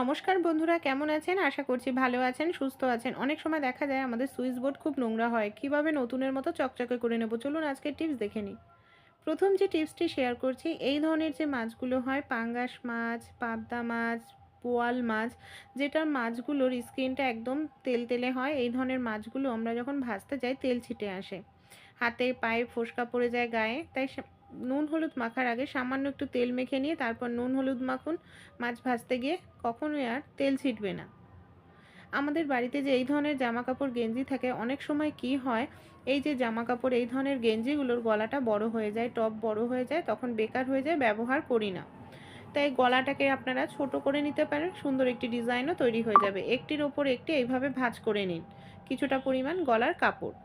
নমস্কার বন্ধুরা, কেমন আছেন? আশা করছি ভালো আছেন, সুস্থ আছেন। অনেক সময় দেখা যায় আমাদের সুইচ বোর্ড খুব নোংরা হয়। কীভাবে নতুনের মতো চকচকে করে নেব? চলুন আজকে টিপস দেখে নিই। প্রথম যে টিপসটি শেয়ার করছি, এই ধরনের যে মাছগুলো হয়, পাঙ্গাস মাছ, পাবদা মাছ, পোয়াল মাছ, যেটার মাছগুলোর স্কিনটা একদম তেল তেলে হয়, এই ধরনের মাছগুলো আমরা যখন ভাজতে যাই, তেল ছিটে আসে। হাতে পায়ে ফোসকা পড়ে যায় গায়ে, তাই নুন হলুদ মাখার আগে সামান্য একটু তেল মেখে নিয়ে তারপর নুন হলুদ মাখুন, মাছ ভাজতে গিয়ে কখনোই আর তেল ছিটবে না। আমাদের বাড়িতে যে এই ধরনের জামা কাপড় গেঞ্জি থাকে, অনেক সময় কি হয়, এই যে জামা কাপড় এই ধরনের গেঞ্জিগুলোর গলাটা বড় হয়ে যায়, টপ বড় হয়ে যায়, তখন বেকার হয়ে যায়, ব্যবহার করি না। তাই গলাটাকে আপনারা ছোট করে নিতে পারেন, সুন্দর একটি ডিজাইনও তৈরি হয়ে যাবে। একটির ওপর একটি এইভাবে ভাঁজ করে নিন, কিছুটা পরিমাণ গলার কাপড়।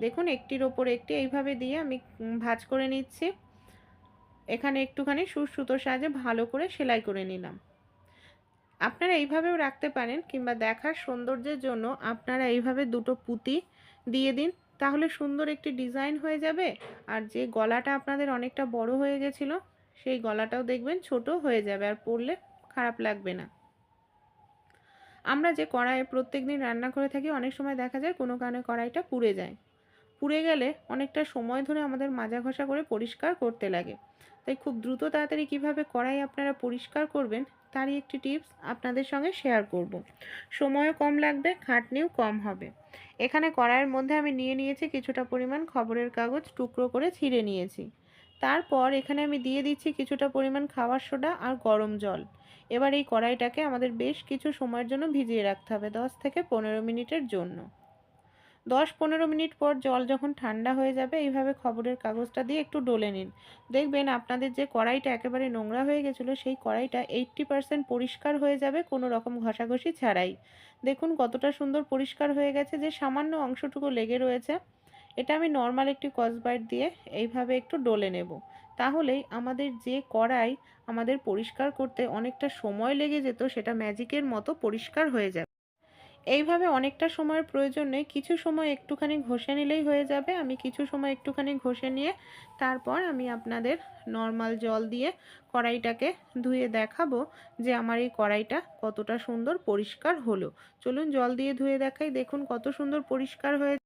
দেখুন, একটির ওপর একটি এইভাবে দিয়ে আমি ভাঁজ করে নিচ্ছি। এখানে একটুখানি সুর সুতোর সাহায্যে ভালো করে সেলাই করে নিলাম। আপনারা এইভাবেও রাখতে পারেন কিংবা দেখার সৌন্দর্যের জন্য আপনারা এইভাবে দুটো পুঁতি দিয়ে দিন, তাহলে সুন্দর একটি ডিজাইন হয়ে যাবে। আর যে গলাটা আপনাদের অনেকটা বড় হয়ে গেছিল, সেই গলাটাও দেখবেন ছোট হয়ে যাবে আর পরলে খারাপ লাগবে না। আমরা যে কড়াইয়ে প্রত্যেক দিন রান্না করে থাকি, অনেক সময় দেখা যায় কোনো কারণে কড়াইটা পুড়ে যায়। পুড়ে গেলে অনেকটা সময় ধরে আমাদের মাজা ঘষা করে পরিষ্কার করতে লাগে। তাই খুব দ্রুত তাড়াতাড়ি কীভাবে কড়াই আপনারা পরিষ্কার করবেন, তারই একটি টিপস আপনাদের সঙ্গে শেয়ার করব। সময়ও কম লাগবে, খাটনিও কম হবে। এখানে কড়াইয়ের মধ্যে আমি নিয়ে নিয়েছি কিছুটা পরিমাণ খবরের কাগজ, টুকরো করে ছিঁড়ে নিয়েছি। তারপর এখানে আমি দিয়ে দিচ্ছি কিছুটা পরিমাণ খাবার সোডা আর গরম জল। এবার এই কড়াইটাকে আমাদের বেশ কিছু সময়ের জন্য ভিজিয়ে রাখতে হবে, দশ থেকে পনেরো মিনিটের জন্য। দশ পনেরো মিনিট পর জল যখন ঠান্ডা হয়ে যাবে, এইভাবে খবরের কাগজটা দিয়ে একটু ডলে নিন। দেখবেন আপনাদের যে কড়াইটা একেবারে নোংরা হয়ে গেছিল, সেই কড়াইটা এইট্টি পারসেন্ট পরিষ্কার হয়ে যাবে, কোনো রকম ঘষাঘষি ছাড়াই। দেখুন কতটা সুন্দর পরিষ্কার হয়ে গেছে, যে সামান্য অংশটুকু লেগে রয়েছে। এটা আমি নর্মাল একটি কসবাইট দিয়ে এইভাবে একটু ডলে নেব। তাহলেই আমাদের যে কড়াই আমাদের পরিষ্কার করতে অনেকটা সময় লেগে যেত, সেটা ম্যাজিকের মতো পরিষ্কার হয়ে যাবে। এইভাবে অনেকটা সময়ের প্রয়োজন কিছু সময় একটুখানি ঘষে নিলেই হয়ে যাবে। আমি কিছু সময় একটুখানি ঘষে নিয়ে তারপর আমি আপনাদের নর্মাল জল দিয়ে কড়াইটাকে ধুয়ে দেখাবো যে আমার এই কড়াইটা কতটা সুন্দর পরিষ্কার হলো। চলুন জল দিয়ে ধুয়ে দেখাই, দেখুন কত সুন্দর পরিষ্কার হয়ে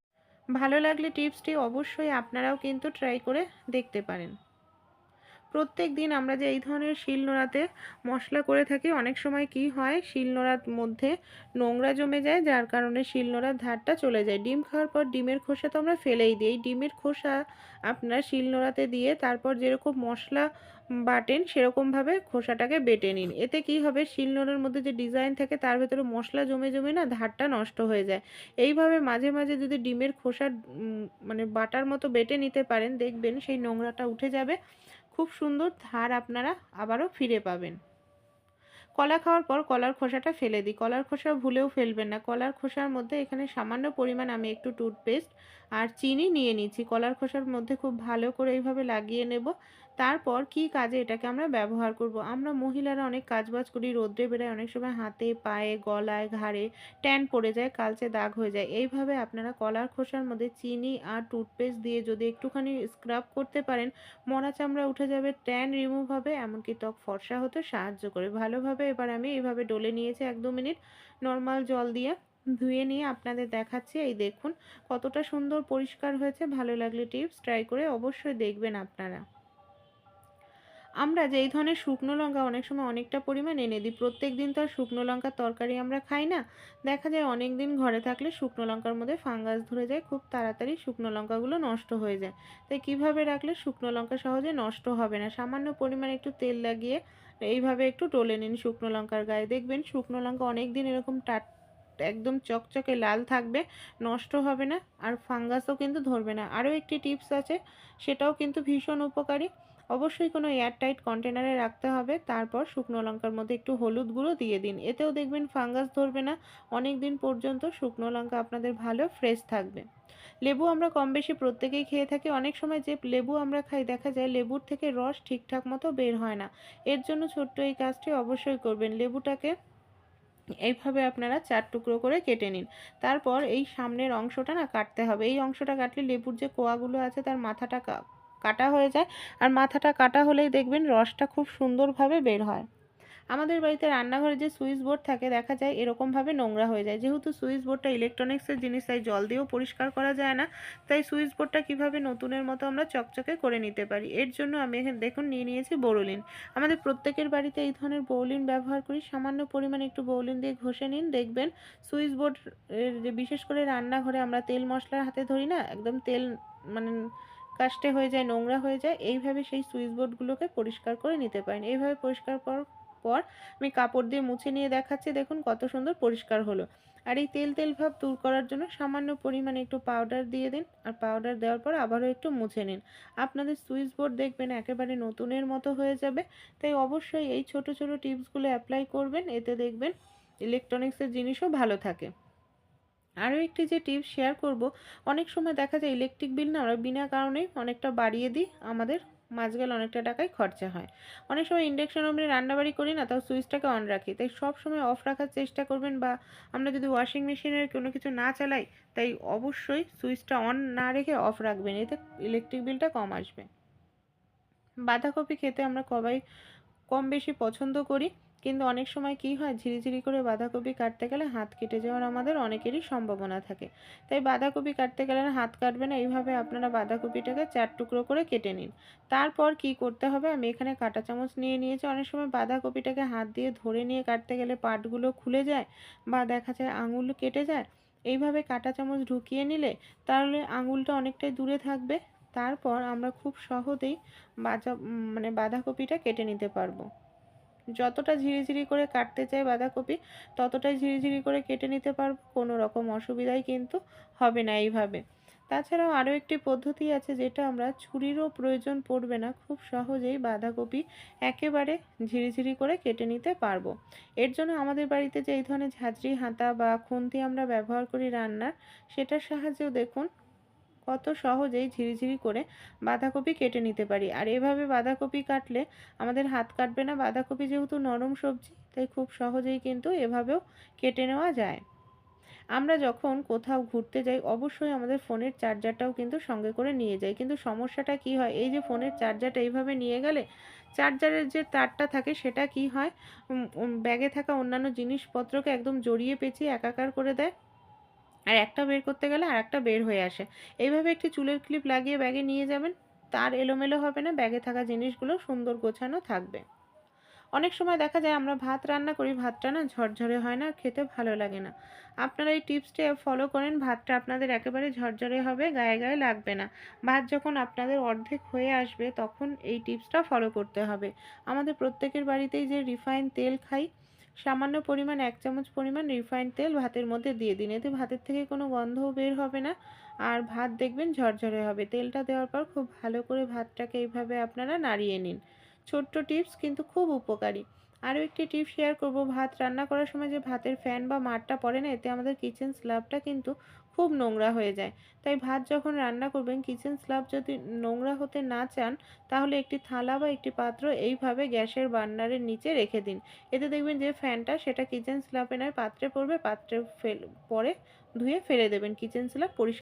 ভালো লাগলে টিপসটি অবশ্যই আপনারাও কিন্তু ট্রাই করে দেখতে পারেন। প্রত্যেক দিন আমরা যে এই ধরনের শিলনোড়াতে মশলা করে থাকি, অনেক সময় কি হয় শিলনোড়ার মধ্যে নোংরা জমে যায়, যার কারণে শিলনোড়ার ধারটা চলে যায়। ডিম খাওয়ার পর ডিমের খোসা তো আমরা ফেলেই দিই। ডিমের খোসা আপনারা শিলনোড়াতে দিয়ে তারপর যেরকম মশলা বাটেন, সেরকমভাবে খোসাটাকে বেটে নিন। এতে কি হবে শিলনোড়ার মধ্যে যে ডিজাইন থাকে, তার ভেতরে মশলা জমে জমে না ধারটা নষ্ট হয়ে যায়। এইভাবে মাঝে মাঝে যদি ডিমের খোসা মানে বাটার মতো বেটে নিতে পারেন, দেখবেন সেই নোংরাটা উঠে যাবে। খুব সুন্দর ধার আপনারা আবারও ফিরে পাবেন। কলা খাওয়ার পর কলার খোসাটা ফেলে দিই। কলার খোসা ভুলেও ফেলবেন না। কলার খোসার মধ্যে এখানে সামান্য পরিমাণ আমি একটু টুথপেস্ট আর চিনি নিয়ে নিচ্ছি। কলার খোসার মধ্যে খুব ভালো করে এইভাবে লাগিয়ে নেব। তারপর কি কাজে এটাকে আমরা ব্যবহার করব? আমরা মহিলারা অনেক কাজবাজ করি, রোদ্রে বেড়ায় অনেক সময় হাতে, পায়ে, গলায়, ঘাড়ে ট্যান পড়ে যায়, কালচে দাগ হয়ে যায়। এইভাবে আপনারা কলার খোসার মধ্যে চিনি আর টুথপেস্ট দিয়ে যদি একটুখানি স্ক্রাব করতে পারেন, মরা চামড়া উঠে যাবে ট্যান রিমুভ হবে, এমনকি ত্বক ফর্সা হতে সাহায্য করে। ভালোভাবে এবার আমি এইভাবে ডলে নিয়েছি এক দু মিনিট নর্মাল জল দিয়ে ধুয়ে নিয়ে আপনাদের দেখাচ্ছি। এই দেখুন কতটা সুন্দর পরিষ্কার হয়েছে, ভালো লাগলে টিপস ট্রাই করে অবশ্যই দেখবেন আপনারা। আমরা যে এই ধরনের শুকনো লঙ্কা অনেক সময় অনেকটা পরিমাণ এনে দিই প্রত্যেক দিন তো আর শুকনো লঙ্কার তরকারি আমরা খাই না। দেখা যায় অনেক দিন ঘরে থাকলে শুকনো লঙ্কার মধ্যে ফাঙ্গাস ধরে যায়, খুব তাড়াতাড়ি শুকনো লঙ্কাগুলো নষ্ট হয়ে যায়। তাই কীভাবে রাখলে শুকনো লঙ্কা সহজে নষ্ট হবে না? সামান্য পরিমাণে একটু তেল লাগিয়ে এইভাবে একটু টলে নিন শুকনো লঙ্কার গায়ে। দেখবেন শুকনো লঙ্কা অনেক দিন এরকম টাট, একদম চকচকে লাল থাকবে, নষ্ট হবে না, আর ফাঙ্গাসও কিন্তু ধরবে না। আরও একটি টিপস আছে, সেটাও কিন্তু ভীষণ উপকারী। অবশ্যই কোনো এয়ারটাইট কন্টেনারে রাখতে হবে। তারপর শুকনো লঙ্কার মধ্যে একটু হলুদ গুঁড়ো দিয়ে দিন। এতেও দেখবেন ফাঙ্গাস ধরবে না। অনেক দিন পর্যন্ত শুকনো লঙ্কা আপনাদের ভালো ফ্রেশ থাকবে। লেবু আমরা কম বেশি প্রত্যেকেই খেয়ে থাকি। অনেক সময় যে লেবু আমরা খাই, দেখা যায় লেবুর থেকে রস ঠিকঠাক মতো বের হয় না। এর জন্য ছোট্ট এই কাজটি অবশ্যই করবেন। লেবুটাকে এইভাবে আপনারা চার টুকরো করে কেটে নিন। তারপর এই সামনের অংশটা না কাটতে হবে। এই অংশটা কাটলে লেবুর যে কোয়াগুলো আছে, তার মাথাটা কাটা হয়ে যায় আর মাথাটা কাটা হলেই দেখবেন রসটা খুব সুন্দরভাবে বের হয়। আমাদের বাড়িতে রান্নাঘরে যে সুইচ বোর্ড থাকে দেখা যায় এরকমভাবে নোংরা হয়ে যায়। যেহেতু সুইচ বোর্ডটা ইলেকট্রনিক্সের জিনিস, তাই জল দিয়েও পরিষ্কার করা যায় না। তাই সুইচ বোর্ডটা কীভাবে নতুনের মতো আমরা চকচকে করে নিতে পারি? এর জন্য আমি এখানে দেখুন নিয়ে নিয়েছি বোরোলিন। আমাদের প্রত্যেকের বাড়িতে এই ধরনের বোরোলিন ব্যবহার করি। সামান্য পরিমাণে একটু বোরোলিন দিয়ে ঘষে নিন। দেখবেন সুইচ বোর্ড বিশেষ করে রান্নাঘরে আমরা তেল মশলার হাতে ধরি না, একদম তেল মানে কাস্টে হয়ে যায়, নোংরা হয়ে যায়, এইভাবে সেই সুইচ বোর্ডগুলোকে পরিষ্কার করে নিতে পারেন। এইভাবে পরিষ্কার করার পর আমি কাপড় দিয়ে মুছে নিয়ে দেখাচ্ছি, দেখুন কত সুন্দর পরিষ্কার হলো। আর এই তেল তেল ভাব দূর করার জন্য সামান্য পরিমাণে একটু পাউডার দিয়ে দিন, আর পাউডার দেওয়ার পর আবারও একটু মুছে নিন। আপনাদের সুইচ বোর্ড দেখবেন একেবারে নতুনের মতো হয়ে যাবে, তাই অবশ্যই এই ছোট ছোট টিপসগুলো অ্যাপ্লাই করবেন, এতে দেখবেন ইলেকট্রনিক্সের জিনিসও ভালো থাকে। আরও একটি যে টিপস শেয়ার করব, অনেক সময় দেখা যায় ইলেকট্রিক বিল না আমরা বিনা কারণেই অনেকটা বাড়িয়ে দিই, আমাদের মাস গেলে অনেকটা টাকাই খরচা হয়। অনেক সময় ইন্ডাকশন ওভেনে রান্নাবাড়ি করি না, তাও সুইচটাকে অন রাখি, তাই সব সময় অফ রাখার চেষ্টা করবেন বা আমরা যদি ওয়াশিং মেশিনের কোনো কিছু না চালাই, তাই অবশ্যই সুইচটা অন না রেখে অফ রাখবেন, এতে ইলেকট্রিক বিলটা কম আসবে। বাঁধাকপি খেতে আমরা সবাই কম বেশি পছন্দ করি। কিন্তু অনেক সময় কি হয়, ঝিরিঝিরি করে বাঁধাকপি কাটতে গেলে হাত কেটে যাওয়ার আমাদের অনেকেরই সম্ভাবনা থাকে। তাই বাঁধাকপি কাটতে গেলে হাত কাটবে না, এইভাবে আপনারা বাঁধাকপিটাকে চার টুকরো করে কেটে নিন। তারপর কি করতে হবে, আমি এখানে কাঁটা চামচ নিয়ে নিয়েছি। অনেক সময় বাঁধাকপিটাকে হাত দিয়ে ধরে নিয়ে কাটতে গেলে পাটগুলো খুলে যায় বা দেখা যায় আঙুল কেটে যায়, এইভাবে কাঁটা চামচ ঢুকিয়ে নিলে তাহলে আঙুলটা অনেকটাই দূরে থাকবে। তারপর আমরা খুব সহজেই বাজা মানে বাঁধাকপিটা কেটে নিতে পারব। যতটা ঝিরিঝিরি করে কাটতে চাই বাঁধাকপি, ততটাই ঝিরিঝিরি করে কেটে নিতে পারব, কোনো রকম অসুবিধাই কিন্তু হবে না এইভাবে। তাছাড়াও আরও একটি পদ্ধতি আছে যেটা আমরা ছুরিরও প্রয়োজন পড়বে না, খুব সহজেই বাঁধাকপি একেবারে ঝিরিঝিরি করে কেটে নিতে পারব। এর জন্য আমাদের বাড়িতে যে এই ধরনের ঝাঁঝরি হাতা বা খুন্তি আমরা ব্যবহার করি রান্নার, সেটার সাহায্যেও দেখুন কত সহজেই ঝিরিঝিরি করে বাঁধাকপি কেটে নিতে পারি। আর এভাবে বাঁধাকপি কাটলে আমাদের হাত কাটবে না। বাঁধাকপি যেহেতু নরম সবজি, তাই খুব সহজেই কিন্তু এভাবেও কেটে নেওয়া যায়। আমরা যখন কোথাও ঘুরতে যাই, অবশ্যই আমাদের ফোনের চার্জারটাও কিন্তু সঙ্গে করে নিয়ে যাই। কিন্তু সমস্যাটা কি হয়? এই যে ফোনের চার্জারটা এইভাবে নিয়ে গেলে চার্জারের যে তারটা থাকে, সেটা কি হয়? ব্যাগে থাকা অন্যান্য জিনিসপত্রকে একদম জড়িয়ে পেঁচিয়ে একাকার করে দেয়। আর একটা বের করতে গেলে আর একটা বের হয়ে আসে। এইভাবে একটি চুলের ক্লিপ লাগিয়ে ব্যাগে নিয়ে যাবেন, তার এলোমেলো হবে না, ব্যাগে থাকা জিনিসগুলো সুন্দর গোছানো থাকবে। অনেক সময় দেখা যায় আমরা ভাত রান্না করি, ভাতটা না ঝরঝরে হয় না, খেতে ভালো লাগে না। আপনারা এই টিপসটি ফলো করেন, ভাতটা আপনাদের একেবারে ঝরঝরে হবে, গায়ে গায়ে লাগবে না। ভাত যখন আপনাদের অর্ধেক হয়ে আসবে, তখন এই টিপসটা ফলো করতে হবে। আমাদের প্রত্যেকের বাড়িতেই যে রিফাইন তেল খাই সামান্য পরিমাণ এক চামচ পরিমাণ রিফাইন্ড তেল ভাতের মধ্যে দিয়ে দিন। এতে ভাতের থেকে কোনো গন্ধও বের হবে না। আর ভাত দেখবেন ঝরঝরে হবে। তেলটা দেওয়ার পর খুব ভালো করে ভাতটাকে এইভাবে আপনারা নাড়িয়ে নিন। ছোট্ট টিপস, কিন্তু খুব উপকারী। আরও একটি টিপ শেয়ার করব। ভাত রান্না করার সময় যে ভাতের ফ্যান বা মাঠটা পড়ে না, এতে আমাদের কিচেন স্ল্যাবটা কিন্তু খুব নোংরা হয়ে যায়। তাই ভাত যখন রান্না করবেন কিচেন স্ল্যাব যদি নোংরা হতে না চান, তাহলে একটি থালা বা একটি পাত্র এইভাবে গ্যাসের বার্নারের নিচে রেখে দিন। এতে দেখবেন যে ফ্যানটা সেটা কিচেন স্ল্যাবে নয়, পাত্রে পড়বে, পাত্রে ফেল, পরে ধুয়ে ফেলে দেবেন। কিচেন স্ল্যাব পরিষ্কার